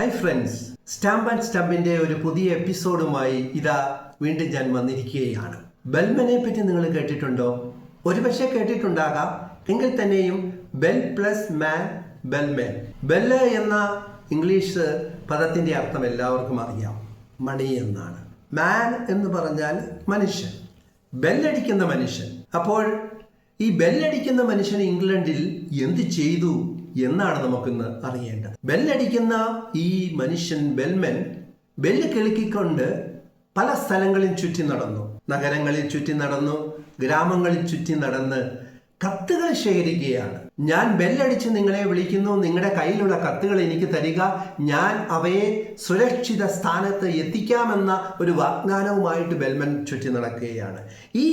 Hi friends stamp and സ്റ്റാമ്പിന്റെ ഒരു പുതിയ എപ്പിസോഡുമായി ഇതാ വീണ്ടും ഞാൻ വന്നിരിക്കുകയാണ്. ബെൽമനെ പറ്റി നിങ്ങൾ കേട്ടിട്ടുണ്ടോ? ഒരുപക്ഷെ കേട്ടിട്ടുണ്ടാകാം. എങ്കിൽ തന്നെയും bell plus man bellman bell എന്ന ഇംഗ്ലീഷ് പദത്തിന്റെ അർത്ഥം എല്ലാവർക്കും അറിയാം. മണി എന്നാണ്. മാൻ എന്ന് പറഞ്ഞാൽ മനുഷ്യൻ. ബെല്ലടിക്കുന്ന മനുഷ്യൻ. അപ്പോൾ ഈ ബെല്ലടിക്കുന്ന മനുഷ്യൻ ഇംഗ്ലണ്ടിൽ എന്ത് ചെയ്തു? എന്നാണ് നമുക്കിന്ന് അറിയേണ്ടത്. ബെല്ലടിക്കുന്ന ഈ മനുഷ്യൻ ബെൽമൻ ബെല്ല് കിളുക്കിക്കൊണ്ട് പല സ്ഥലങ്ങളിൽ ചുറ്റി നടന്നു. നഗരങ്ങളിൽ ചുറ്റി നടന്നു ഗ്രാമങ്ങളിൽ ചുറ്റി നടന്ന് കത്തുകൾ ശേഖരിക്കുകയാണ്. ഞാൻ ബെല്ലടിച്ച് നിങ്ങളെ വിളിക്കുന്നു നിങ്ങളുടെ കയ്യിലുള്ള കത്തുകൾ എനിക്ക് തരിക ഞാൻ അവയെ സുരക്ഷിത സ്ഥാനത്ത് എത്തിക്കാമെന്ന ഒരു വാഗ്ദാനവുമായിട്ട് ബെൽമൻ ചുറ്റി നടക്കുകയാണ്. ഈ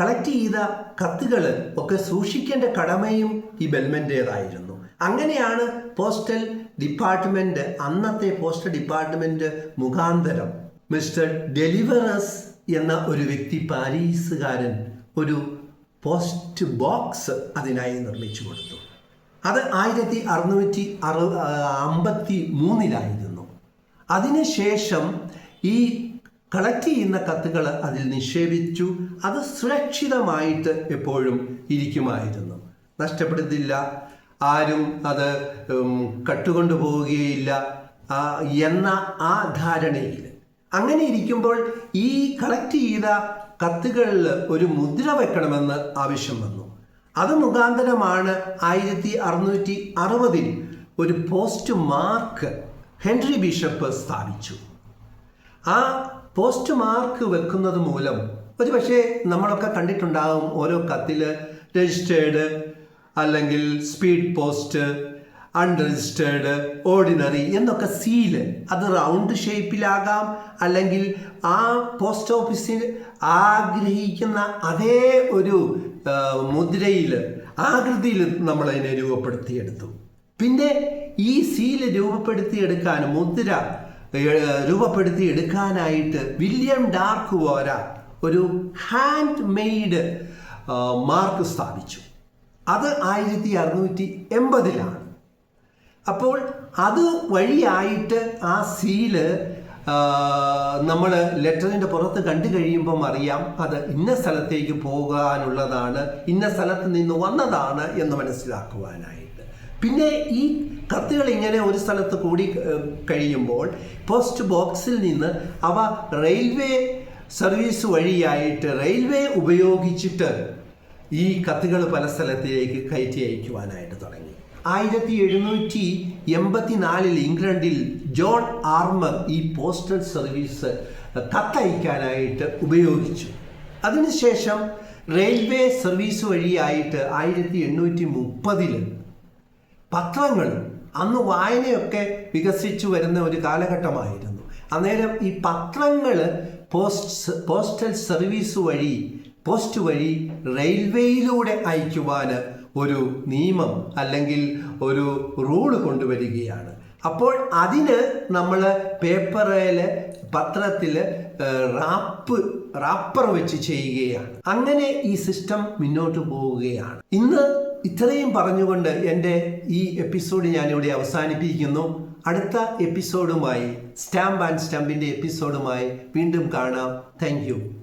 കളക്ട് ചെയ്ത കത്തുകൾ ഒക്കെ സൂക്ഷിക്കേണ്ട കടമയും ഈ ബെൽമന്റേതായിരുന്നു. അങ്ങനെയാണ് പോസ്റ്റൽ ഡിപ്പാർട്ട്മെന്റ് അന്നത്തെ പോസ്റ്റൽ ഡിപ്പാർട്ട്മെന്റ് മുഖാന്തരം മിസ്റ്റർ ഡെലിവറസ് എന്ന ഒരു വ്യക്തി പാരീസുകാരൻ ഒരു പോസ്റ്റ് ബോക്സ് അതിനായി നിർമ്മിച്ചു കൊടുത്തു. അത് ആയിരത്തി അറുന്നൂറ്റി അറു അമ്പത്തി മൂന്നിലായിരുന്നു. അതിനുശേഷം ഈ കളക്ട് ചെയ്യുന്ന കത്തുകൾ അതിൽ നിക്ഷേപിച്ചു. അത് സുരക്ഷിതമായിട്ട് എപ്പോഴും ഇരിക്കുമായിരുന്നു. നഷ്ടപ്പെടുത്തില്ല ആരും അത് കട്ടുകൊണ്ടു പോവുകയില്ല എന്ന ആ ധാരണയിൽ. അങ്ങനെ ഇരിക്കുമ്പോൾ ഈ കളക്ട് ചെയ്ത കത്തുകളിൽ ഒരു മുദ്ര വെക്കണമെന്ന് ആവശ്യം വന്നു. അത് മുഖാന്തരമാണ് ആയിരത്തി അറുന്നൂറ്റി അറുപതിൽ ഒരു പോസ്റ്റ് മാർക്ക് ഹെൻറി ബിഷപ്പ് സ്ഥാപിച്ചു. ആ പോസ്റ്റ് മാർക്ക് വെക്കുന്നത് മൂലം ഒരു പക്ഷേ നമ്മളൊക്കെ കണ്ടിട്ടുണ്ടാകും ഓരോ കത്തിൽ രജിസ്റ്റേർഡ് അല്ലെങ്കിൽ സ്പീഡ് പോസ്റ്റ് അൺരജിസ്റ്റേർഡ് ഓർഡിനറി എന്നൊക്കെ സീൽ അത് റൗണ്ട് ഷേപ്പിലാകാം അല്ലെങ്കിൽ ആ പോസ്റ്റ് ഓഫീസിൽ ആഗ്രഹിക്കുന്ന അതേ ഒരു മുദ്രയിൽ ആകൃതിയിൽ നമ്മളതിനെ രൂപപ്പെടുത്തിയെടുത്തു. പിന്നെ ഈ സീൽ രൂപപ്പെടുത്തിയെടുക്കാൻ മുദ്ര രൂപപ്പെടുത്തി രൂപപ്പെടുത്തിയെടുക്കാനായിട്ട് വില്യം ഡാർക്ക് വോര ഒരു ഹാൻഡ് മെയ്ഡ് മാർക്ക് സ്ഥാപിച്ചു. അത് ആയിരത്തി അറുന്നൂറ്റി എൺപതിലാണ്. അപ്പോൾ അത് വഴിയായിട്ട് ആ സീൽ നമ്മൾ ലെറ്ററിന്റെ പുറത്ത് കണ്ടു കഴിയുമ്പം അറിയാം അത് ഇന്ന സ്ഥലത്തേക്ക് പോകാനുള്ളതാണ് ഇന്ന സ്ഥലത്ത് നിന്ന് വന്നതാണ് എന്ന് മനസ്സിലാക്കുവാനായിട്ട്. പിന്നെ ഈ കത്തുകൾ ഇങ്ങനെ ഒരു സ്ഥലത്ത് കൂടി കഴിയുമ്പോൾ പോസ്റ്റ് ബോക്സിൽ നിന്ന് അവ റെയിൽവേ സർവീസ് വഴിയായിട്ട് റെയിൽവേ ഉപയോഗിച്ചിട്ട് ഈ കത്തുകൾ പല സ്ഥലത്തേക്ക് കയറ്റി അയക്കുവാനായിട്ട് തുടങ്ങി. ആയിരത്തി എഴുന്നൂറ്റി എൺപത്തിനാലിൽ ഇംഗ്ലണ്ടിൽ ജോൺ ആർമർ ഈ പോസ്റ്റൽ സർവീസ് കത്തയക്കാനായിട്ട് ഉപയോഗിച്ചു. അതിനുശേഷം റെയിൽവേ സർവീസ് വഴിയായിട്ട് ആയിരത്തി എണ്ണൂറ്റി മുപ്പതിൽ പത്രങ്ങൾ അന്ന് വായനയൊക്കെ വികസിച്ചു വരുന്ന ഒരു കാലഘട്ടമായിരുന്നു. അന്നേരം ഈ പത്രങ്ങൾ പോസ്റ്റ് പോസ്റ്റൽ സർവീസ് വഴി പോസ്റ്റ് വഴി റെയിൽവേയിലൂടെ അയക്കുവാൻ ഒരു നിയമം അല്ലെങ്കിൽ ഒരു റൂൾ കൊണ്ടുവരികയാണ്. അപ്പോൾ അതിന് നമ്മൾ പേപ്പറിൽ പത്രത്തിൽ റാപ്പ് റാപ്പർ വെച്ച് ചെയ്യുകയാണ്. അങ്ങനെ ഈ സിസ്റ്റം മുന്നോട്ട് പോവുകയാണ്. ഇന്ന് ഇത്രയും പറഞ്ഞുകൊണ്ട് എന്റെ ഈ എപ്പിസോഡ് ഞാനിവിടെ അവസാനിപ്പിക്കുന്നു. അടുത്ത എപ്പിസോഡുമായി സ്റ്റാമ്പ് ആൻഡ് സ്റ്റാമ്പിന്റെ എപ്പിസോഡുമായി വീണ്ടും കാണാം. താങ്ക്